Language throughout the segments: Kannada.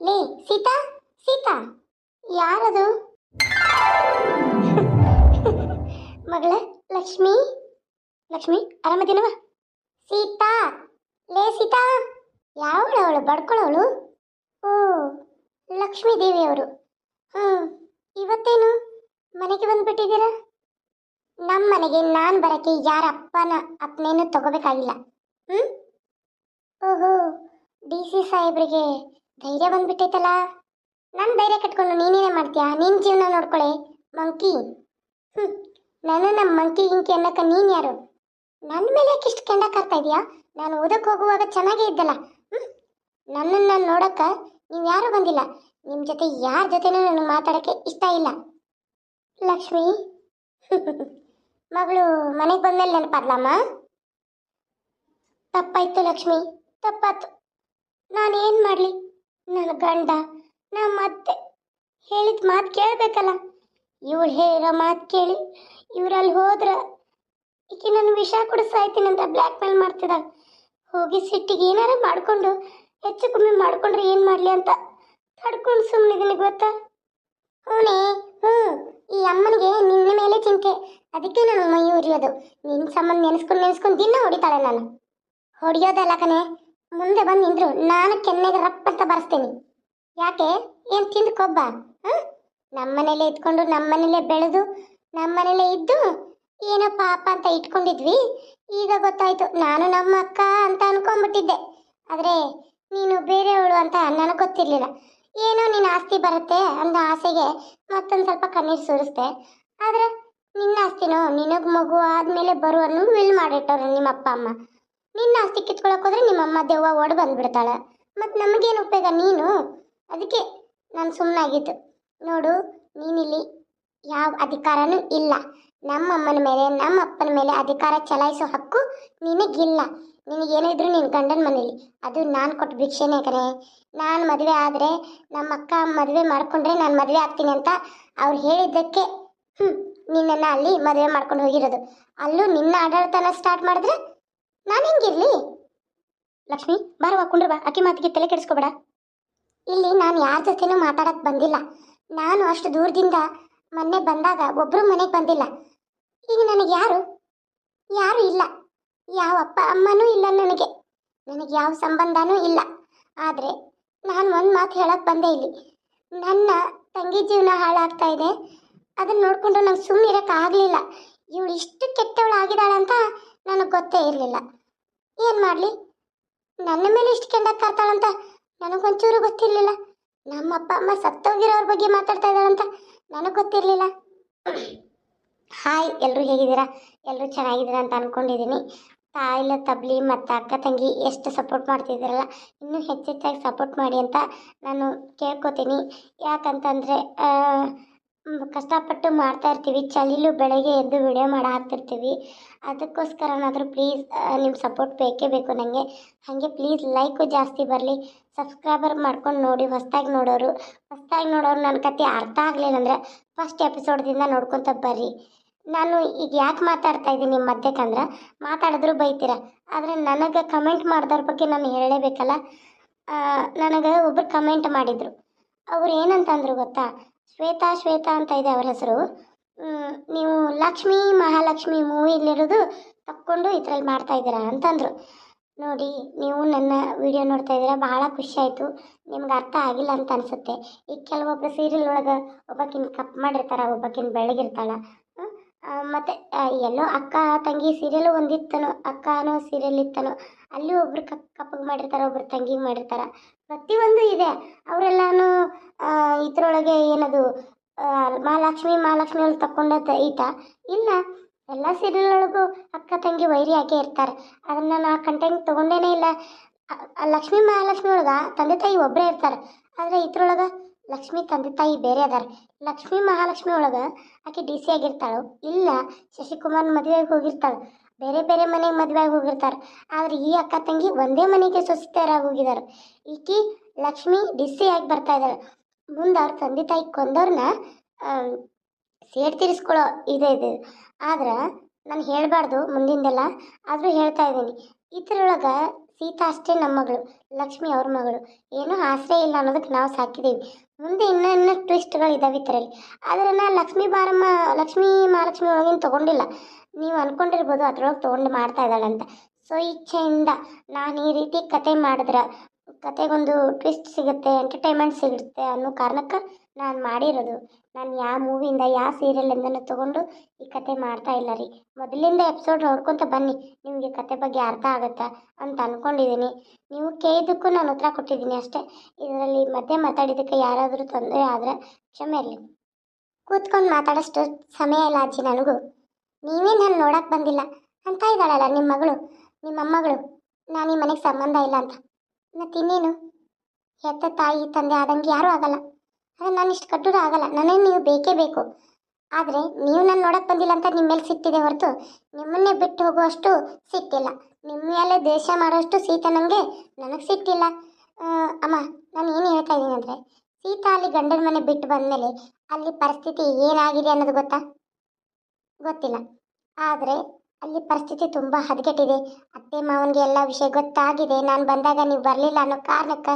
ಲೇ, ಸೀತಾ ಸೀತಾ, ಯಾರದು? ಮಗಳ, ಲಕ್ಷ್ಮಿ ಲಕ್ಷ್ಮಿ ಆರಾಮದಿನವ ಸೀತಾ, ಲೇ ಸೀತಾ, ಯಾವಳು ಅವಳು ಬಡ್ಕೊಳ್ಳೋಳು ಓ, ಲಕ್ಷ್ಮೀ ದೇವಿಯವರು. ಹ್ಞೂ ಇವತ್ತೇನು? ಮನೆಗೆ ಬಂದ್ಬಿಟ್ಟಿದ್ದೀರಾ? ನಮ್ಮ ಮನೆಗೆ ನಾನು ಬರೋಕ್ಕೆ ಯಾರ ಅಪ್ಪನ ಅಪ್ಪನೇನು ತಗೋಬೇಕಾಗಿಲ್ಲ. ಹ್ಞೂ ಓಹೋ, ಡಿ ಸಿ ಸಾಹೇಬ್ರಿಗೆ ಧೈರ್ಯ ಬಂದ್ಬಿಟ್ಟೈತಲ್ಲ. ನನ್ನ ಧೈರ್ಯ ಕಟ್ಕೊಂಡು ನೀನೇನೇ ಮಾಡ್ತೀಯಾ? ನಿನ್ನ ಜೀವನ ನೋಡ್ಕೊಳೆ, ಮಂಕಿ. ಹ್ಞೂ ನಾನು ನಮ್ಮ ಮಂಕಿ ಗಿಂಕಿ ಅನ್ನಕ್ಕ ನೀನು ಯಾರು? ನನ್ನ ಮೇಲೆ ಯಾಕೆ ಇಷ್ಟು ಕೆಂಡ ಇದೆಯಾ? ನಾನು ಓದಕ್ಕೆ ಹೋಗುವಾಗ ಚೆನ್ನಾಗೇ ಇದ್ದಲ್ಲ. ಹ್ಞೂ ನನ್ನನ್ನು ನಾನು ನೀವು ಯಾರೂ ಬಂದಿಲ್ಲ. ನಿಮ್ಮ ಜೊತೆ ಯಾರ ಜೊತೆನೂ ನನಗೆ ಮಾತಾಡೋಕ್ಕೆ ಇಷ್ಟ ಇಲ್ಲ. ಲಕ್ಷ್ಮಿ. ಮಗಳು ಮನೆಗೆ ಬಂದ್ಮೇಲೆ ನೆನಪಾದ್ಲಮ್ಮ? ತಪ್ಪಾಯ್ತು ಲಕ್ಷ್ಮಿ, ತಪ್ಪಾಯ್ತು. ನಾನೇನು ಮಾಡಲಿ? ನನ್ನ ಗಂಡ ನಮ್ಮ ಅತ್ತೆ ಹೇಳಿದ ಮಾತು ಕೇಳಬೇಕಲ್ಲ? ಇವಳು ಹೇಳಿರೋ ಮಾತು ಕೇಳಿ, ಇವರಲ್ಲಿ ಹೋದ್ರೆ ಈಕೆ ನನ್ನ ವಿಷ ಕುಡಿಸಾಯ್ತೀನಿ ಅಂತ ಬ್ಲ್ಯಾಕ್ ಮೇಲ್ ಮಾಡ್ತಿದ್ದ ಹೋಗಿ ಸಿಟ್ಟಿಗೆ ಏನಾರ ಮಾಡಿಕೊಂಡು, ಹೆಚ್ಚು ಕಮ್ಮಿ ಮಾಡಿಕೊಂಡ್ರೆ ಏನು ಮಾಡಲಿ ಅಂತ ತಡ್ಕೊಂಡು ಸುಮ್ಮನಿದ್ದೀನಿ ಗೊತ್ತಾ? ಹ್ಞೂ ಹ್ಞೂ, ಈ ಅಮ್ಮನಿಗೆ ನಿನ್ನ ಮೇಲೆ ಚಿಂತೆ. ಅದಕ್ಕೆ ನಾನು ಮೈ ಉರಿಯೋದು ನಿನ್ನ ಸಂಬಂಧ ನೆನೆಸ್ಕೊಂಡು ನೆನೆಸ್ಕೊಂಡು ದಿನ ಹೊಡಿತಾಳೆ ನಾನು. ಹೊಡಿಯೋದಲ್ಲ ಕಣೆ. ಮುಂದೆ ಬಂದು ನಿಂದ್ರು. ನಾನು ಕೆನ್ನೆಗೆ ರಪ್ಪ ಅಂತ ಬರ್ಸ್ತೀನಿ. ಯಾಕೆ? ಏನು ತಿಂದು ಕೊಬ್ಬ? ನಮ್ಮನೇಲೆ ಇದ್ಕೊಂಡು ನಮ್ಮನೇಲೆ ಬೆಳೆದು ನಮ್ಮನೇಲೆ ಇದ್ದು ಏನೋ ಪಾಪ ಅಂತ ಇಟ್ಕೊಂಡಿದ್ವಿ. ಈಗ ಗೊತ್ತಾಯ್ತು, ನಾನು ನಮ್ಮ ಅಕ್ಕ ಅಂತ ಅನ್ಕೊಂಡ್ಬಿಟ್ಟಿದ್ದೆ. ಆದರೆ ನೀನು ಬೇರೆಯವಳು ಅಂತ ನನಗೆ ಗೊತ್ತಿರಲಿಲ್ಲ. ಏನೋ ನಿನ್ನ ಆಸ್ತಿ ಬರುತ್ತೆ ಅನ್ನೋ ಆಸೆಗೆ ಮತ್ತೊಂದು ಸ್ವಲ್ಪ ಕಣ್ಣೀರು ಸುರಿಸ್ದೆ. ಆದರೆ ನಿನ್ನ ಆಸ್ತಿನೋ ನಿನಗೆ ಮಗು ಆದಮೇಲೆ ಬರು ಅನ್ನೋ ವಿಲ್ ಮಾಡಿಟ್ಟವ್ರೆ ನಿಮ್ಮ ಅಪ್ಪ ಅಮ್ಮ. ನಿನ್ನ ಆಸ್ತಿ ಕಿತ್ಕೊಳಕ್ ಹೋದ್ರೆ ನಿಮ್ಮ ಅಮ್ಮ ದೆವ್ವ ಓಡ್ ಬಂದ್ಬಿಡ್ತಾಳೆ. ಮತ್ತು ನಮಗೇನು ಉಪಯೋಗ ನೀನು? ಅದಕ್ಕೆ ನಾನು ಸುಮ್ಮನಾಗಿದ್ದು ನೋಡು, ನೀನಿಲ್ಲಿ ಯಾವ ಅಧಿಕಾರನೂ ಇಲ್ಲ. ನಮ್ಮ ಅಮ್ಮನ ಮೇಲೆ ನಮ್ಮ ಅಪ್ಪನ ಮೇಲೆ ಅಧಿಕಾರ ಚಲಾಯಿಸೋ ಹಕ್ಕು ನಿನಗಿಲ್ಲ. ನಿನಗೇನಿದ್ರು ನಿನ್ನ ಗಂಡನ ಮನೇಲಿ. ಅದು ನಾನು ಕೊಟ್ಟ ಭಿಕ್ಷೆನೇ ಕಣೆ. ನಾನು ಮದುವೆ ಆದರೆ ನಮ್ಮ ಅಕ್ಕ ಮದುವೆ ಮಾಡ್ಕೊಂಡ್ರೆ ನಾನು ಮದುವೆ ಆಗ್ತೀನಿ ಅಂತ ಅವ್ರು ಹೇಳಿದ್ದಕ್ಕೆ ಹ್ಞೂ ನಿನ್ನನ್ನು ಅಲ್ಲಿ ಮದುವೆ ಮಾಡ್ಕೊಂಡು ಹೋಗಿರೋದು. ಅಲ್ಲೂ ನಿನ್ನ ಆಡಳಿತನ ಸ್ಟಾರ್ಟ್ ಮಾಡಿದ್ರೆ ನಾನು ಹೆಂಗಿರ್ಲಿ ಲಕ್ಷ್ಮಿ ಬಾರವ ಬಾ ಅಕ್ಕಿ ಮಾತಿಗೆ ತಲೆ ಕೆಡಿಸ್ಕೋಬೇಡ. ಇಲ್ಲಿ ನಾನು ಯಾರ ಜೊತೆನೂ ಮಾತಾಡಕ್ ಬಂದಿಲ್ಲ. ನಾನು ಅಷ್ಟು ದೂರದಿಂದ ಮೊನ್ನೆ ಬಂದಾಗ ಒಬ್ಬರು ಮನೆಗೆ ಬಂದಿಲ್ಲ. ಈಗ ನನಗೆ ಯಾರು? ಯಾರು ಇಲ್ಲ. ಯಾವ ಅಪ್ಪ ಅಮ್ಮನೂ ಇಲ್ಲ ನನಗೆ. ನನಗೆ ಯಾವ ಸಂಬಂಧನೂ ಇಲ್ಲ. ಆದರೆ ನಾನು ಒಂದು ಮಾತು ಹೇಳಕ್ಕೆ ಬಂದೆ ಇಲ್ಲಿ. ನನ್ನ ತಂಗಿ ಜೀವನ ಹಾಳಾಗ್ತಾ ಇದೆ. ಅದನ್ನ ನೋಡಿಕೊಂಡು ನಂಗೆ ಸುಮ್ಮನೆ ಇರೋಕ್ಕಾಗಲಿಲ್ಲ ಇವಳು ಇಷ್ಟು ಕೆಟ್ಟವಳು ಅಂತ ನನಗೆ ಗೊತ್ತೇ ಇರಲಿಲ್ಲ. ಏನು ಮಾಡಲಿ? ನನ್ನ ಮೇಲೆ ಇಷ್ಟು ಕೆಂಡ ಕಾಡ್ತಾಳಂತ ನನಗೊಂಚೂರು ಗೊತ್ತಿರಲಿಲ್ಲ. ನಮ್ಮ ಅಪ್ಪ ಅಮ್ಮ ಸತ್ತೋಗಿರೋರ ಬಗ್ಗೆ ಮಾತಾಡ್ತಾ ಇದ್ದಾಳಂತ ನನಗೆ ಗೊತ್ತಿರಲಿಲ್ಲ. ಹಾಯ್ ಎಲ್ಲರೂ ಹೇಗಿದ್ದೀರಾ? ಎಲ್ಲರೂ ಚೆನ್ನಾಗಿದ್ದೀರಾ ಅಂತ ಅಂದ್ಕೊಂಡಿದ್ದೀನಿ ತಾಯಿಲ, ತಬ್ಲಿ ಮತ್ತು ಅಕ್ಕ ತಂಗಿ ಎಷ್ಟು ಸಪೋರ್ಟ್ ಮಾಡ್ತಿದ್ದೀರಲ್ಲ ಇನ್ನೂ ಹೆಚ್ಚೆಚ್ಚಾಗಿ ಸಪೋರ್ಟ್ ಮಾಡಿ ಅಂತ ನಾನು ಕೇಳ್ಕೊತೀನಿ. ಯಾಕಂತಂದರೆ ಕಷ್ಟಪಟ್ಟು ಮಾಡ್ತಾ ಇರ್ತೀವಿ. ಚಳಿಲು ಬೆಳಗ್ಗೆ ಎದ್ದು ವಿಡಿಯೋ ಮಾಡಿ ಹಾಕ್ತಿರ್ತೀವಿ ಅದಕ್ಕೋಸ್ಕರನಾದರೂ ಪ್ಲೀಸ್ ನಿಮ್ಮ ಸಪೋರ್ಟ್ ಬೇಕೇ ಬೇಕು ನನಗೆ ಹಾಗೆ ಪ್ಲೀಸ್ ಲೈಕು ಜಾಸ್ತಿ ಬರಲಿ. ಸಬ್ಸ್ಕ್ರೈಬರ್ ಮಾಡ್ಕೊಂಡು ನೋಡಿ, ಹೊಸ್ದಾಗಿ ನೋಡೋರು. ಹೊಸ್ದಾಗಿ ನೋಡೋರು ನನ್ನ ಕತೆ ಅರ್ಥ ಆಗಲಿಲ್ಲ ಅಂದರೆ ಫಸ್ಟ್ ಎಪಿಸೋಡ್ದಿಂದ ನೋಡ್ಕೊತ ಬರ್ರಿ. ನಾನು ಈಗ ಯಾಕೆ ಮಾತಾಡ್ತಾ ಇದ್ದೀನಿ ಮಧ್ಯಕ್ಕಂದ್ರೆ ಮಾತಾಡಿದ್ರು ಬೈತೀರ. ಆದರೆ ನನಗೆ ಕಮೆಂಟ್ ಮಾಡಿದವ್ರ ಬಗ್ಗೆ ನಾನು ಹೇಳಲೇಬೇಕಲ್ಲ. ನನಗೆ ಒಬ್ರು ಕಮೆಂಟ್ ಮಾಡಿದರು. ಅವ್ರು ಏನಂತಂದ್ರು ಗೊತ್ತಾ? ಶ್ವೇತಾ ಶ್ವೇತಾ ಅಂತ ಇದೆ ಅವ್ರ ಹೆಸರು. ನೀವು ಲಕ್ಷ್ಮೀ, ಮಹಾಲಕ್ಷ್ಮಿ ಮೂವಿಲಿರೋದು ತಕ್ಕೊಂಡು ಇದ್ರಲ್ಲಿ ಮಾಡ್ತಾ ಇದ್ದೀರಾ ಅಂತಂದರು. ನೋಡಿ, ನೀವು ನನ್ನ ವಿಡಿಯೋ ನೋಡ್ತಾ ಇದ್ದೀರಾ, ಬಹಳ ಖುಷಿ ಆಯಿತು. ನಿಮ್ಗೆ ಅರ್ಥ ಆಗಿಲ್ಲ ಅಂತ ಅನಿಸುತ್ತೆ. ಈಗ ಕೆಲವೊಬ್ಬರು ಸೀರಿಯಲ್ ಒಳಗೆ ಒಬ್ಬಾಕಿನ ಕಪ್ ಮಾಡಿರ್ತಾರೆ, ಒಬ್ಬಾಕಿನ ಬೆಳಗಿರ್ತಾಳ ಮತ್ತು ಎಲ್ಲೋ ಅಕ್ಕ ತಂಗಿ ಸೀರಿಯಲ್ ಒಂದಿತ್ತನೋ, ಅಕ್ಕ ಸೀರಿಯಲ್ ಇತ್ತನೋ, ಅಲ್ಲಿ ಒಬ್ರು ಕಪ್, ಕಪ್ಪಗೆ ಮಾಡಿರ್ತಾರೆ, ಒಬ್ರು ತಂಗಿಗೆ ಮಾಡಿರ್ತಾರ. ಪ್ರತಿಯೊಂದು ಇದೆ. ಅವರೆಲ್ಲಾನು ಇದ್ರೊಳಗೆ ಏನದು ಮಹಾಲಕ್ಷ್ಮಿ ಮಹಾಲಕ್ಷ್ಮಿ ಅಲ್ಲಿ ತಕೊಂಡದ್ದು ಈತ. ಇಲ್ಲ, ಎಲ್ಲ ಸೀರಿಯಲ್ ಒಳಗೂ ಅಕ್ಕ ತಂಗಿ ವೈರಿ ಹಾಕೇ ಇರ್ತಾರೆ. ಅದನ್ನ ನಾ ಕಂಟೆಂಟ್ ತಗೊಂಡೇನೆ ಇಲ್ಲ. ಲಕ್ಷ್ಮಿ, ಮಹಾಲಕ್ಷ್ಮಿ ಒಳಗ ತಂದೆ ತಾಯಿ ಒಬ್ಬರೇ ಇರ್ತಾರೆ. ಆದರೆ ಇದ್ರೊಳಗೆ ಲಕ್ಷ್ಮಿ ತಂದೆ ತಾಯಿ ಬೇರೆ ಅದಾರ. ಲಕ್ಷ್ಮಿ ಮಹಾಲಕ್ಷ್ಮಿ ಒಳಗ ಆಕೆ ಡಿ ಸಿ ಆಗಿರ್ತಾಳು. ಇಲ್ಲ ಶಶಿಕುಮಾರ್ ಮದುವೆಗೆ ಹೋಗಿರ್ತಾಳೆ. ಬೇರೆ ಬೇರೆ ಮನೆಗೆ ಮದುವೆಯಾಗಿ ಹೋಗಿರ್ತಾರೆ. ಆದ್ರೆ ಈ ಅಕ್ಕ ತಂಗಿ ಒಂದೇ ಮನೆಗೆ ಸೊಸಿತಾರಾಗಿ ಹೋಗಿದ್ದಾರೆ ಈಕಿ ಲಕ್ಷ್ಮಿ ಡಿ ಸಿ ಆಗಿ ಬರ್ತಾ ಇದ್ದಾಳೆ ಮುಂದೆ ಅವ್ರ ತಂದೆ ತಾಯಿ ಕೊಂದವ್ರನ್ನ ಸೇಡ್ ತೀರಿಸ್ಕೊಳ್ಳೋ ಇದೆ ಇದೆ. ಆದ್ರೆ ನಾನು ಹೇಳಬಾರ್ದು ಮುಂದಿಂದೆಲ್ಲ. ಆದರೂ ಹೇಳ್ತಾ ಇದ್ದೀನಿ. ಇದ್ರೊಳಗೆ ಸೀತಾ ಅಷ್ಟೇ ನಮ್ಮ ಮಗಳು, ಲಕ್ಷ್ಮಿ ಅವ್ರ ಮಗಳು. ಏನೂ ಆಸರೆ ಇಲ್ಲ ಅನ್ನೋದಕ್ಕೆ ನಾವು ಸಾಕಿದ್ದೀವಿ ಮುಂದೆ ಇನ್ನೂ ಇನ್ನೂ ಟ್ವಿಸ್ಟ್ಗಳು ಇದ್ದಾವೆ ಇದರಲ್ಲಿ. ಆದರೆ ನಾನು ಲಕ್ಷ್ಮಿ ಬಾರಮ್ಮ, ಲಕ್ಷ್ಮೀ ಮಹಾಲಕ್ಷ್ಮಿ ಒಳಗಿನ ತೊಗೊಂಡಿಲ್ಲ. ನೀವು ಅಂದ್ಕೊಂಡಿರ್ಬೋದು ಅದರೊಳಗೆ ತೊಗೊಂಡು ಮಾಡ್ತಾ ಇದ್ದಾಳಂತ. ಸೊ, ಇಚ್ಛೆಯಿಂದ ನಾನು ಈ ರೀತಿ ಕತೆ ಮಾಡಿದ್ರೆ, ಕತೆಗೊಂದು ಟ್ವಿಸ್ಟ್ ಸಿಗುತ್ತೆ ಎಂಟರ್ಟೈನ್ಮೆಂಟ್ ಸಿಗುತ್ತೆ ಅನ್ನೋ ಕಾರಣಕ್ಕೆ ನಾನು ಮಾಡಿರೋದು. ನಾನು ಯಾವ ಮೂವಿಯಿಂದ ಯಾವ ಸೀರಿಯಲಿಂದನೂ ತೊಗೊಂಡು ಈ ಕತೆ ಮಾಡ್ತಾ ಇಲ್ಲ ರೀ. ಮೊದಲಿಂದ ಎಪಿಸೋಡ್ ನೋಡ್ಕೊತ ಬನ್ನಿ. ನಿಮಗೆ ಕತೆ ಬಗ್ಗೆ ಅರ್ಥ ಆಗುತ್ತೆ ಅಂತ ಅಂದ್ಕೊಂಡಿದ್ದೀನಿ ನೀವು ಕೇಳಿದ್ದಕ್ಕೂ ನಾನು ಉತ್ತರ ಕೊಟ್ಟಿದ್ದೀನಿ ಅಷ್ಟೇ. ಇದರಲ್ಲಿ ಮಧ್ಯೆ ಮಾತಾಡಿದ್ದಕ್ಕೆ ಯಾರಾದರೂ ತೊಂದರೆ ಆದರೆ ಕ್ಷಮೆ ಇರಲಿ. ಕೂತ್ಕೊಂಡು ಮಾತಾಡೋಷ್ಟು ಸಮಯ ಇಲ್ಲ ಅಜ್ಜಿ ನನಗೂ. ನೀವೇ ನಾನು ನೋಡಕ್ಕೆ ಬಂದಿಲ್ಲ. ಅಂತ ಇದ್ದಾಳಲ್ಲ ನಿಮ್ಮ ಮಗಳು, ನಿಮ್ಮ ಅಮ್ಮಗಳು. ನಾನು ಈ ಮನೆಗೆ ಸಂಬಂಧ ಇಲ್ಲ ಅಂತ. ಮತ್ತಿನ್ನೇನು? ಹೆತ್ತ ತಾಯಿ, ತಂದೆ ಆದಂಗೆ ಯಾರೂ ಆಗಲ್ಲ. ಆದರೆ ನಾನು ಇಷ್ಟು ಕಟ್ಟೋರು ಆಗಲ್ಲ. ನನಗೆ ನೀವು ಬೇಕೇ ಬೇಕು? ಆದರೆ ನೀವು ನಾನು ನೋಡಕ್ಕೆ ಬಂದಿಲ್ಲ ಅಂತ ನಿಮ್ಮ ಮೇಲೆ ಸಿಟ್ಟಿದೆ ಹೊರತು. ನಿಮ್ಮನ್ನೇ ಬಿಟ್ಟು ಹೋಗುವಷ್ಟು ಸಿಟ್ಟಿಲ್ಲ. ನಿಮ್ಮ ಮೇಲೆ ದ್ವೇಷ ಮಾಡೋಷ್ಟು ಸೀತಾ ನನಗೆ ನನಗೆ ಸಿಟ್ಟಿಲ್ಲ. ಅಮ್ಮ, ನಾನು ಏನು ಹೇಳ್ತಾ ಇದ್ದೀನಿ ಅಂದರೆ, ಸೀತಾ ಅಲ್ಲಿ ಗಂಡನ ಮನೆ ಬಿಟ್ಟು ಬಂದಮೇಲೆ ಅಲ್ಲಿ ಪರಿಸ್ಥಿತಿ ಏನಾಗಿದೆ ಅನ್ನೋದು ಗೊತ್ತಾ? ಗೊತ್ತಿಲ್ಲ. ಆದರೆ ಅಲ್ಲಿ ಪರಿಸ್ಥಿತಿ ತುಂಬ ಹದಗೆಟ್ಟಿದೆ. ಅತ್ತೆ ಮಾವನಿಗೆ ಎಲ್ಲ ವಿಷಯ ಗೊತ್ತಾಗಿದೆ. ನಾನು ಬಂದಾಗ ನೀವು ಬರಲಿಲ್ಲ ಅನ್ನೋ ಕಾರಣಕ್ಕೆ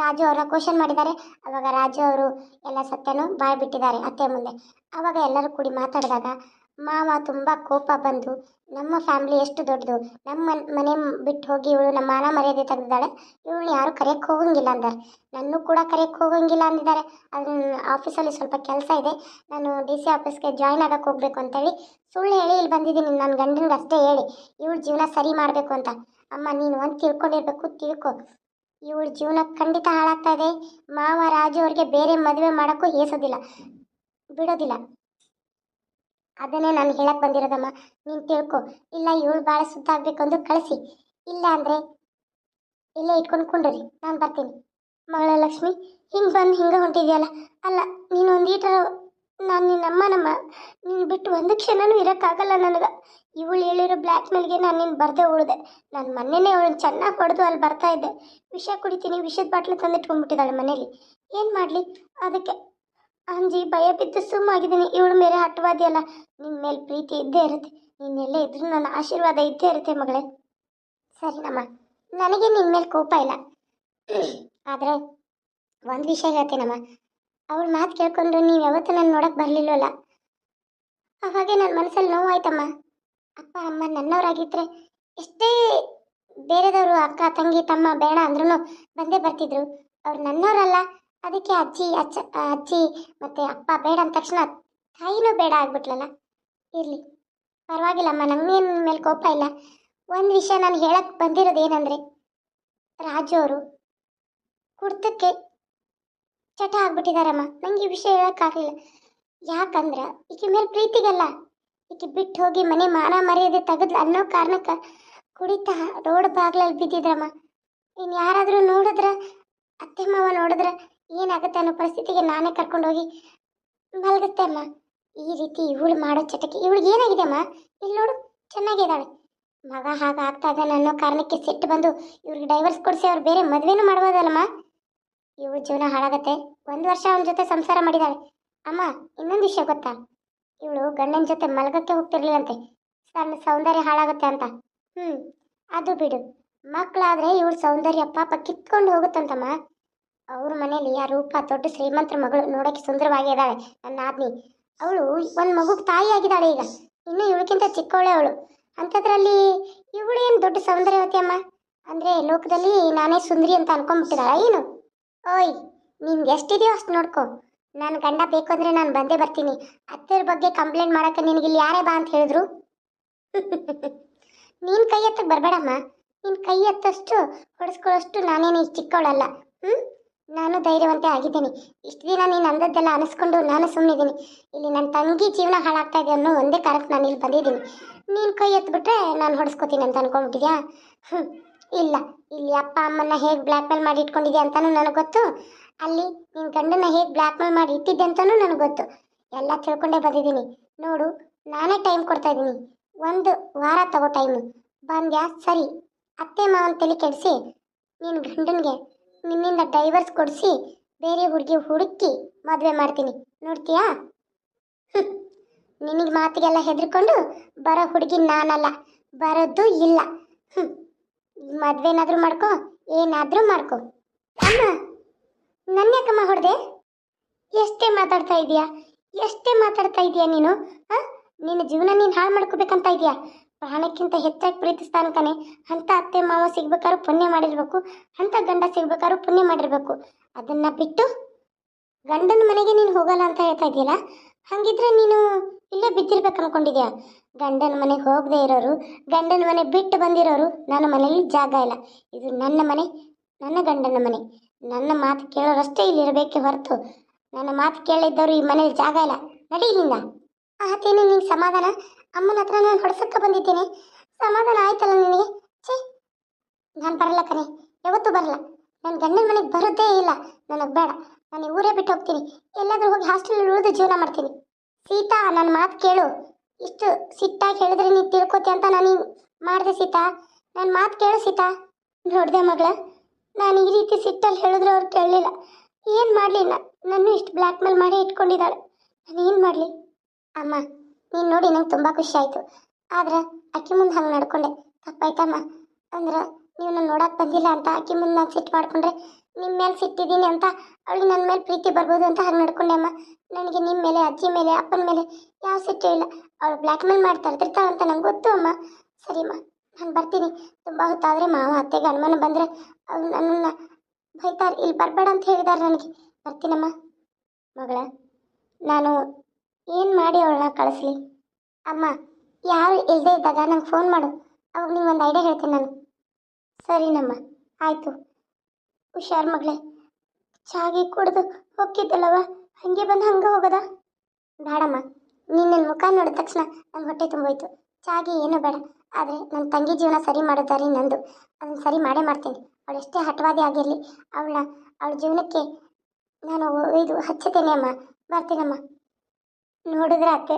ರಾಜು ಅವರ ಕ್ವಶನ್ ಮಾಡಿದ್ದಾರೆ. ಅವಾಗ ರಾಜು ಅವರು ಎಲ್ಲ ಸತ್ಯನೂ ಬಾಯ್ ಬಿಟ್ಟಿದ್ದಾರೆ ಅತ್ತೆ ಮುಂದೆ. ಅವಾಗ ಎಲ್ಲರೂ ಕೂಡಿ ಮಾತಾಡಿದಾಗ ಮಾವ ತುಂಬ ಕೋಪ ಬಂದು, ನಮ್ಮ ಫ್ಯಾಮಿಲಿ ಎಷ್ಟು ದೊಡ್ಡದು, ನಮ್ಮ ಮನೆ ಬಿಟ್ಟು ಹೋಗಿ ಇವಳು ನಮ್ಮ ಮಾನ ಮರ್ಯಾದೆ ತೆಗೆದಿದ್ದಾಳೆ ಇವಳು ಯಾರು ಕರೆಯಕ್ಕೆ ಹೋಗಂಗಿಲ್ಲ ಅಂದಾರೆ ನನ್ನೂ ಕೂಡ ಕರೆಯಕ್ಕೆ ಹೋಗಂಗಿಲ್ಲ ಅಂದಿದ್ದಾರೆ. ಅದನ್ನ ಆಫೀಸಲ್ಲಿ ಸ್ವಲ್ಪ ಕೆಲಸ ಇದೆ. ನಾನು ಡಿ ಸಿ ಆಫೀಸ್ಗೆ ಜಾಯ್ನ್ ಆಗಕ್ಕೆ ಹೋಗ್ಬೇಕು ಅಂತೇಳಿ ಸುಳ್ಳು ಹೇಳಿ ಇಲ್ಲಿ ಬಂದಿದ್ದೀನಿ. ನನ್ನ ಗಂಡನಿಗೆ ಅಷ್ಟೇ ಹೇಳಿ, ಇವಳು ಜೀವನ ಸರಿ ಮಾಡಬೇಕು ಅಂತ. ಅಮ್ಮ, ನೀನು ಒಂದು ತಿಳ್ಕೊಂಡಿರ್ಬೇಕು, ತಿಳ್ಕೊ. ಇವಳ ಜೀವನ ಖಂಡಿತ ಹಾಳಾಗ್ತಾ ಇದೆ. ಮಾವ ರಾಜು ಅವ್ರಿಗೆ ಬೇರೆ ಮದುವೆ ಮಾಡೋಕ್ಕೂ ಹೇಸೋದಿಲ್ಲ. ಬಿಡೋದಿಲ್ಲ. ಅದನ್ನೇ ನಾನು ಹೇಳಕ್ಕೆ ಬಂದಿರೋದಮ್ಮ. ನೀನು ತಿಳ್ಕೊ. ಇಲ್ಲ, ಇವಳು ಭಾಳ ಆಗ್ಬೇಕು ಅಂದು ಕಳಿಸಿ. ಇಲ್ಲ ಅಂದರೆ ಇಲ್ಲೇ ಇಟ್ಕೊಂಡು ಕುಂಡ್ರಿ. ನಾನು ಬರ್ತೀನಿ. ಮಗಳ ಲಕ್ಷ್ಮಿ, ಹಿಂಗೆ ಬಂದು ಹಿಂಗೆ ಹೊಂಟಿದ್ಯಲ್ಲ? ಅಲ್ಲ, ನೀನು ಒಂದೀಟರ ನಾನು ನಿನ್ನಮ್ಮ ನಮ್ಮ, ನೀನು ಬಿಟ್ಟು ಒಂದು ಕ್ಷಣನೂ ಇರೋಕ್ಕಾಗಲ್ಲ ನನಗೆ. ಇವಳು ಹೇಳಿರೋ ಬ್ಲ್ಯಾಕ್ ಮೇಲ್ಗೆ ನಾನು ನಿನ್ನ ಬರದೆ ಉಳಿದೆ. ನಾನು ಮೊನ್ನೆನೇ ಅವಳನ್ನ ಚೆನ್ನಾಗಿ ಹೊಡೆದು ಅಲ್ಲಿ ಬರ್ತಾ ಇದ್ದೆ. ವಿಷ ಕುಡಿತೀನಿ, ವಿಷದ ಬಾಟ್ಲು ತಂದಿಟ್ಕೊಂಡ್ಬಿಟ್ಟಿದ್ದಾಳೆ ಮನೇಲಿ. ಏನು ಮಾಡಲಿ? ಅದಕ್ಕೆ. ಅಂಜಿ, ಭಯ ಬಿದ್ದು ಸುಮ್ಮಾಗಿದ್ದೀನಿ. ಇವಳು ಮೇಲೆ ಹಟ್ಟವಾದಿ ಅಲ್ಲ ನಿನ್ನ ಮೇಲೆ ಪ್ರೀತಿ ಇದ್ದೇ ಇರುತ್ತೆ. ನೀನೆಲ್ಲೇ ಇದ್ರೂ ನನ್ನ ಆಶೀರ್ವಾದ ಇದ್ದೇ ಇರುತ್ತೆ ಮಗಳೇ. ಸರಿನಮ್ಮ ನನಗೆ ನಿನ್ನ ಮೇಲೆ ಕೋಪ ಇಲ್ಲ. ಆದರೆ, ಒಂದು ವಿಷಯ ಹೇಳ್ತೀನಮ್ಮ ಅವಳ ಮಾತು ಕೇಳ್ಕೊಂಡು ನೀವು ಯಾವತ್ತೂ ನಾನು ನೋಡಕ್ಕೆ ಬರಲಿಲ್ಲವಲ್ಲ ಅವಾಗೆ ನನ್ನ ಮನಸ್ಸಲ್ಲಿ ನೋವಾಯ್ತಮ್ಮ. ಅಪ್ಪ, ಅಮ್ಮ ನನ್ನವರಾಗಿದ್ದರೆ ಎಷ್ಟೇ ಬೇರೆದವರು ಅಕ್ಕ, ತಂಗಿ, ತಮ್ಮ, ಬೇಡ ಅಂದ್ರೂ ಬಂದೇ ಬರ್ತಿದ್ರು. ಅವ್ರು ನನ್ನವರಲ್ಲ, ಅದಕ್ಕೆ ಅಜ್ಜಿ, ಅಚ್ಚ, ಅಜ್ಜಿ ಮತ್ತು ಅಪ್ಪ ಬೇಡ ಅಂದ ತಕ್ಷಣ ತಾಯಿನೂ ಬೇಡ ಆಗ್ಬಿಟ್ಲಲ್ಲ? ಇರಲಿ. ಪರವಾಗಿಲ್ಲಮ್ಮ ನಮಗೇನು ಮೇಲೆ ಕೋಪ ಇಲ್ಲ. ಒಂದು ವಿಷಯ ನಾನು ಹೇಳಕ್ಕೆ ಬಂದಿರೋದು ಏನಂದರೆ, ರಾಜು ಅವರು ಕುಡ್ತಕ್ಕೆ ಚಟ ಆಗ್ಬಿಟ್ಟಿದಾರಮ್ಮ. ನಂಗೆ ಈ ವಿಷಯ ಹೇಳೋಕ್ಕಾಗಲಿಲ್ಲ ಯಾಕಂದ್ರೆ ಈಕೆ ಮೇಲೆ ಪ್ರೀತಿಗಲ್ಲ. ಈಕೆ ಬಿಟ್ಟು ಹೋಗಿ ಮನೆ ಮಾನ ಮರ್ಯಾದೆ ತೆಗೆದ್ಲು ಅನ್ನೋ ಕಾರಣಕ್ಕೆ ಕುಡಿತಾ ರೋಡ್ ಬಾಗ್ಲಲ್ಲಿ ಬಿದ್ದಿದ್ರಮ್ಮ. ಇನ್ನು ಯಾರಾದರೂ ನೋಡಿದ್ರೆ, ಅತ್ತೆ ಮಾವ ನೋಡಿದ್ರೆ ಏನಾಗುತ್ತೆ ಅನ್ನೋ ಪರಿಸ್ಥಿತಿಗೆ ನಾನೇ ಕರ್ಕೊಂಡು ಹೋಗಿ ಮಲಗುತ್ತೆ ಅಮ್ಮ ಈ ರೀತಿ ಇವಳು ಮಾಡೋ ಚಟಕ್ಕೆ ಇವಳಿಗೆ ಏನಾಗಿದೆ ಅಮ್ಮ ಇಲ್ಲಿ ನೋಡು, ಚೆನ್ನಾಗಿದ್ದಾಳೆ. ಮಗ ಹಾಗಾಗ್ತಾ ಇದ್ದಾನೆ ಅನ್ನೋ ಕಾರಣಕ್ಕೆ ಸಿಟ್ಟು ಬಂದು ಇವ್ರಿಗೆ ಡೈವರ್ಸ್ ಕೊಡಿಸಿ ಅವ್ರು ಬೇರೆ ಮದುವೆನೂ ಮಾಡ್ಬೋದಲ್ಲಮ್ಮ. ಇವಳ ಜೀವನ ಹಾಳಾಗತ್ತೆ. ಒಂದು ವರ್ಷ ಅವನ ಜೊತೆ ಸಂಸಾರ ಮಾಡಿದಾಳೆ. ಅಮ್ಮ, ಇನ್ನೊಂದು ವಿಷಯ ಗೊತ್ತಾ? ಇವಳು ಗಂಡನ ಜೊತೆ ಮಲಗಕ್ಕೆ ಹೋಗ್ತಿರ್ಲಿಲ್ಲಂತೆ. ಸಣ್ಣ ಸೌಂದರ್ಯ ಹಾಳಾಗುತ್ತೆ ಅಂತ. ಹ್ಞೂ ಅದು ಬಿಡು. ಮಕ್ಕಳಾದ್ರೆ ಇವಳು ಸೌಂದರ್ಯ ಪಾಪ ಕಿತ್ಕೊಂಡು ಹೋಗುತ್ತಂತಮ್ಮ. ಅವ್ರ ಮನೇಲಿ ಆ ರೂಪ, ದೊಡ್ಡ ಶ್ರೀಮಂತರ ಮಗಳು ನೋಡೋಕೆ ಸುಂದರವಾಗಿ ಇದ್ದಾಳೆ, ನನ್ನ ಆದ್ನಿ ಅವಳು ಒಂದು ಮಗುಗೆ ತಾಯಿ ಆಗಿದ್ದಾಳೆ ಈಗ. ಇನ್ನು ಇವಳಿಗಿಂತ ಚಿಕ್ಕವಳೆ ಅವಳು. ಅಂಥದ್ರಲ್ಲಿ ಇವಳು ಏನು ದೊಡ್ಡ ಸೌಂದರ್ಯವತಿ ಅಮ್ಮ? ಅಂದರೆ ಲೋಕದಲ್ಲಿ ನಾನೇ ಸುಂದರಿ ಅಂತ ಅನ್ಕೊಂಡ್ಬಿಟ್ಟಿದ್ದಾಳ ಏನು? ಓಯ್ ನಿನ್ಗೆ ಎಷ್ಟಿದೆಯೋ ಅಷ್ಟು ನೋಡ್ಕೊ. ನನ್ನ ಗಂಡ ಬೇಕು ಅಂದರೆ ನಾನು ಬಂದೇ ಬರ್ತೀನಿ. ಅತ್ತೆರ ಬಗ್ಗೆ ಕಂಪ್ಲೇಂಟ್ ಮಾಡಕ್ಕೆ ನಿನಗೆ ಇಲ್ಲಿ ಯಾರೇ ಬಾ ಅಂತ ಹೇಳಿದ್ರು? ನೀನು ಕೈ ಎತ್ತಕ್ಕೆ ಬರಬೇಡಮ್ಮ. ನೀನು ಕೈ ಎತ್ತಷ್ಟು ಹೊಡೆಸ್ಕೊಳ್ಳೋಷ್ಟು ನಾನೇನು ಇಷ್ಟು ಚಿಕ್ಕವಳಲ್ಲ. ಹ್ಞೂ ನಾನು ಧೈರ್ಯವಂತೆ ಆಗಿದ್ದೀನಿ. ಇಷ್ಟು ದಿನ ನೀನು ಅಂದದ್ದೆಲ್ಲ ಅನಿಸ್ಕೊಂಡು ನಾನು ಸುಮ್ಮನಿದ್ದೀನಿ ಇಲ್ಲಿ ನನ್ನ ತಂಗಿ ಜೀವನ ಹಾಳಾಗ್ತಾ ಇದೆ ಅನ್ನೋ ಒಂದೇ ಕಾರಣಕ್ಕೆ ನಾನು ಇಲ್ಲಿ ಬಂದಿದ್ದೀನಿ. ನೀನು ಕೈ ಎತ್ತಿಬಿಟ್ರೆ ನಾನು ಹೊಡೆಸ್ಕೋತೀನಿ ಅಂತ ಅನ್ಕೊಂಡ್ಬಿಟ್ಟಿದ್ಯಾ? ಹ್ಞೂ ಇಲ್ಲ, ಇಲ್ಲಿ ಅಪ್ಪ ಅಮ್ಮನ ಹೇಗೆ ಬ್ಲ್ಯಾಕ್ ಮೇಲ್ ಮಾಡಿ ಇಟ್ಕೊಂಡಿದ್ಯ ಅಂತಲೂ ನನಗೆ ಗೊತ್ತು. ಅಲ್ಲಿ ನಿನ್ನ ಗಂಡನ ಹೇಗೆ ಬ್ಲ್ಯಾಕ್ ಮೇಲ್ ಮಾಡಿ ಇಟ್ಟಿದ್ದೆ ಅಂತಲೂ ನನಗೆ ಗೊತ್ತು. ಎಲ್ಲ ತಿಳ್ಕೊಂಡೇ ಬಂದಿದ್ದೀನಿ. ನೋಡು, ನಾನೇ ಟೈಮ್ ಕೊಡ್ತಾ ಇದ್ದೀನಿ. ಒಂದು ವಾರ ತಗೋ ಟೈಮು ಬಂದ್ಯಾ ಸರಿ. ಅತ್ತೆ ಮಾವನ ತಲೆ ಕೆಡಿಸಿ ನಿನ್ನ ಗಂಡನಿಗೆ ನಿನ್ನಿಂದ ಡೈವರ್ಸ್ ಕೊಡಿಸಿ, ಬೇರೆ ಹುಡುಗಿ ಹುಡುಕಿ ಮದುವೆ ಮಾಡ್ತೀನಿ. ನೋಡ್ತೀಯಾ? ನಿನಗೆ ಮಾತಿಗೆಲ್ಲ ಹೆದರ್ಕೊಂಡು ಬರೋ ಹುಡುಗಿ ನಾನಲ್ಲ, ಬರೋದು ಇಲ್ಲ. ಹ್ಞೂ ಮದ್ವೆ ಏನಾದ್ರೂ ಮಾಡ್ಕೋ ಏನಾದ್ರೂ ಮಾಡ್ಕೋ. ಅಮ್ಮ ನನ್ನ ಯಾಕಮ್ಮ ಹೊಡೆದೆ? ಎಷ್ಟೇ ಮಾತಾಡ್ತಾ ಇದೀಯಾ ಎಷ್ಟೇ ಮಾತಾಡ್ತಾ ಇದೀಯಾ ನೀನು? ಆ ನಿನ್ನ ಜೀವನ ನೀನು ಹಾಳು ಮಾಡ್ಕೋಬೇಕಂತ ಇದೆಯಾ ಪ್ರಾಣಕ್ಕಿಂತ ಹೆಚ್ಚಾಗಿ ಪ್ರೀತಿಸ್ತಾನೆ ತಾನೆ ಅಂತ ಅತ್ತೆ ಮಾವ ಸಿಗ್ಬೇಕಾದ್ರೂ ಪುಣ್ಯ ಮಾಡಿರ್ಬೇಕು. ಅಂತ ಗಂಡ ಸಿಗ್ಬೇಕಾದ್ರೂ ಪುಣ್ಯ ಮಾಡಿರ್ಬೇಕು. ಅದನ್ನ ಬಿಟ್ಟು ಗಂಡನ ಮನೆಗೆ ನೀನು ಹೋಗಲ್ಲ ಅಂತ ಹೇಳ್ತಾ ಇದೆಯಲ್ಲ? ಹಂಗಿದ್ರೆ ನೀನು ಇಲ್ಲೇ ಬಿದ್ದಿರ್ಬೇಕು ಅನ್ಕೊಂಡಿದ್ಯಾ? ಗಂಡನ ಮನೆಗೆ ಹೋಗದೆ ಇರೋರು, ಗಂಡನ ಮನೆ ಬಿಟ್ಟು ಬಂದಿರೋರು ನನ್ನ ಮನೆಯಲ್ಲಿ ಜಾಗ ಇಲ್ಲ. ಇದು ನನ್ನ ಮನೆ, ನನ್ನ ಗಂಡನ ಮನೆ. ನನ್ನ ಮಾತು ಕೇಳೋರಷ್ಟೇ ಇಲ್ಲಿ ಇರಬೇಕೆ ಹೊರತು. ನನ್ನ ಮಾತು ಕೇಳಿದ್ದವರು ಈ ಮನೇಲಿ ಜಾಗ ಇಲ್ಲ. ನಡಿ ಇಲ್ಲಿಂದ. ಆತೇನೆ ನಿಂಗೆ ಸಮಾಧಾನ? ಅಮ್ಮನ ಹತ್ರ ನಾನು ಹೊಡ್ಸಕ್ಕೆ ಬಂದಿದ್ದೀನಿ. ಸಮಾಧಾನ ಆಯ್ತಲ್ಲ ನಿನಗೆ? ಛೇ, ನಾನು ಬರಲ್ಲ ಕಣೆ. ಯಾವತ್ತೂ ಬರಲ್ಲ. ನನ್ನ ಗಂಡನ ಮನೆಗೆ ಬರೋದೇ ಇಲ್ಲ. ನನಗೆ ಬೇಡ. ನಾನು ಊರೇ ಬಿಟ್ಟು ಹೋಗ್ತೀನಿ. ಎಲ್ಲಾದರೂ ಹೋಗಿ ಹಾಸ್ಟೆಲ್ ಉಳಿದು ಜೀವನ ಮಾಡ್ತೀನಿ. ಸೀತಾ ನನ್ನ ಮಾತು ಕೇಳು. ಇಷ್ಟು ಸಿಟ್ಟಾಗಿ ಹೇಳಿದ್ರೆ ನೀನು ತಿಳ್ಕೊತಿ ಅಂತ ನಾನು ಮಾಡಿದೆ ಸೀತಾ. ನನ್ನ ಮಾತು ಕೇಳು ಸೀತಾ. ನೋಡಿದೆ ಮಗಳ, ನಾನು ಈ ರೀತಿ ಸಿಟ್ಟಲ್ಲಿ ಹೇಳಿದ್ರೆ ಅವ್ರು ಕೇಳಲಿಲ್ಲ. ಏನು ಮಾಡಲಿ? ನನ್ನ ಇಷ್ಟು ಬ್ಲ್ಯಾಕ್ ಮೇಲ್ ಮಾಡಿ ಇಟ್ಕೊಂಡಿದ್ದಾಳೆ. ನಾನು ಏನು ಮಾಡಲಿ? ಅಮ್ಮ, ನೀನು ನೋಡಿ ನಂಗೆ ತುಂಬ ಖುಷಿ ಆಯಿತು. ಆದ್ರೆ ಅಕ್ಕಿ ಮುಂದೆ ಹಂಗೆ ನಡ್ಕೊಂಡೆ. ತಪ್ಪಾಯ್ತಮ್ಮ. ಅಂದ್ರೆ ನೀವು ನನ್ನ ನೋಡಕ್ಕೆ ಬಂದಿಲ್ಲ ಅಂತ ಅಕ್ಕಿ ಮುಂದೆ ನಾನು ಸಿಟ್ಟು ಮಾಡ್ಕೊಂಡ್ರೆ ನಿಮ್ಮ ಮೇಲೆ ಸಿಟ್ಟಿದ್ದೀನಿ ಅಂತ ಅವಳಿಗೆ ನನ್ನ ಮೇಲೆ ಪ್ರೀತಿ ಬರ್ಬೋದು ಅಂತ ಹಾಗೆ ನಡ್ಕೊಂಡೆ ಅಮ್ಮ. ನನಗೆ ನಿಮ್ಮ ಮೇಲೆ, ಅಜ್ಜಿ ಮೇಲೆ, ಅಪ್ಪನ ಮೇಲೆ ಯಾವ ಸಿಟ್ಟು ಇಲ್ಲ. ಅವಳು ಬ್ಲ್ಯಾಕ್ ಮೇಲ್ ಮಾಡ್ತಾ ಅಂತ ನಂಗೆ ಗೊತ್ತು ಅಮ್ಮ. ಸರಿ ಅಮ್ಮ, ನಾನು ಬರ್ತೀನಿ. ತುಂಬ ಹೊತ್ತಾದರೆ ಮಾವ ಅತ್ತೆಗೆ ಅನುಮಾನ ಬಂದರೆ ಅವ್ರು ನನ್ನನ್ನು ಬೈತಾರೆ ಇಲ್ಲಿ ಬರಬೇಡ ಅಂತ ಹೇಳಿದ್ದಾರೆ ನನಗೆ. ಬರ್ತೀನಮ್ಮ ಮಗಳ, ನಾನು ಏನು ಮಾಡಿ ಅವಳನ್ನ ಕಳಿಸ್ಲಿ? ಅಮ್ಮ ಯಾರು ಇಲ್ಲದೆ ಇದ್ದಾಗ ನಂಗೆ ಫೋನ್ ಮಾಡು. ಅವಾಗ ನಿಂಗೆ ಒಂದು ಐಡಿಯಾ ಹೇಳ್ತೀನಿ ನಾನು. ಸರಿನಮ್ಮ, ಆಯಿತು. ಹುಷಾರು ಮಗಳೇ. ಚಾಗಿ ಕುಡ್ದು ಹೋಗಿದ್ದಲ್ಲವ ಹಂಗೆ ಬಂದು ಹಂಗೆ ಹೋಗದ? ಬೇಡಮ್ಮ ನೀನು ನನ್ನ ಮುಖ ನೋಡಿದ ತಕ್ಷಣ ನನ್ನ ಹೊಟ್ಟೆ ತುಂಬೋಯ್ತು. ಚಾಗಿ ಏನೂ ಬೇಡ, ಆದರೆ ನನ್ನ ತಂಗಿ ಜೀವನ ಸರಿ ಮಾಡೋದಾರಿ ನಂದು. ಅದನ್ನು ಸರಿ ಮಾಡೇ ಮಾಡ್ತೀನಿ. ಅವಳು ಎಷ್ಟೇ ಹಠವಾದಿ ಆಗಿರಲಿ ಅವಳ ಅವಳ ಜೀವನಕ್ಕೆ ನಾನು ಇದು ಹಚ್ಚುತ್ತೇನೆ ಅಮ್ಮ. ಬರ್ತೀನಮ್ಮ. ನೋಡಿದ್ರೆ ಅತ್ತೆ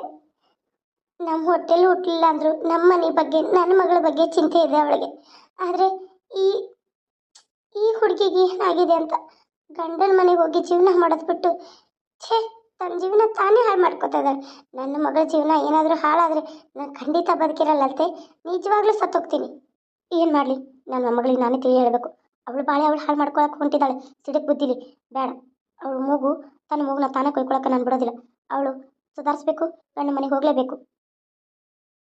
ನಮ್ಮ ಹೊಟ್ಟೆಲಿ ಹುಟ್ಟಲಿಲ್ಲ ಅಂದರು ನಮ್ಮ ಮನೆ ಬಗ್ಗೆ ನನ್ನ ಮಗಳ ಬಗ್ಗೆ ಚಿಂತೆ ಇದೆ ಅವಳಿಗೆ. ಆದರೆ ಈ ಈ ಹುಡುಗಿಗೆ ಏನಾಗಿದೆ ಅಂತ ಗಂಡನ ಮನೆಗೆ ಹೋಗಿ ಜೀವನ ಮಾಡೋದು ಬಿಟ್ಟು ಛೇ, ತನ್ನ ಜೀವನ ತಾನೇ ಹಾಳು ಮಾಡ್ಕೋತಾ ಇದ್ದಾಳೆ. ನನ್ನ ಮಗಳ ಜೀವನ ಏನಾದರೂ ಹಾಳಾದರೆ ನಾನು ಖಂಡಿತ ಬದುಕಿರಲ್ಲಂತೆ. ನಿಜವಾಗ್ಲೂ ಸತ್ತೋಗ್ತೀನಿ. ಏನು ಮಾಡಲಿ? ನನ್ನ ಮಗಳಿಗೆ ನಾನೇ ತಿಳಿ ಹೇಳಬೇಕು. ಅವಳು ಬಾಳೆ ಅವಳು ಹಾಳು ಮಾಡ್ಕೊಳಕ್ಕೆ ಹೊಂಟಿದ್ದಾಳೆ. ಸಿಡಕ್ ಬುದ್ಧಿಲಿ. ಬೇಡ. ಅವಳು ಮೂಗು, ತನ್ನ ಮೂಗನ್ನ ತಾನೇ ಕೊಯ್ಕೊಳಕ್ಕೆ ನಾನು ಬಿಡೋದಿಲ್ಲ. ಅವಳು ಸುಧಾರಿಸ್ಬೇಕು ಗಂಡ ಮನೆಗೆ ಹೋಗಲೇಬೇಕು.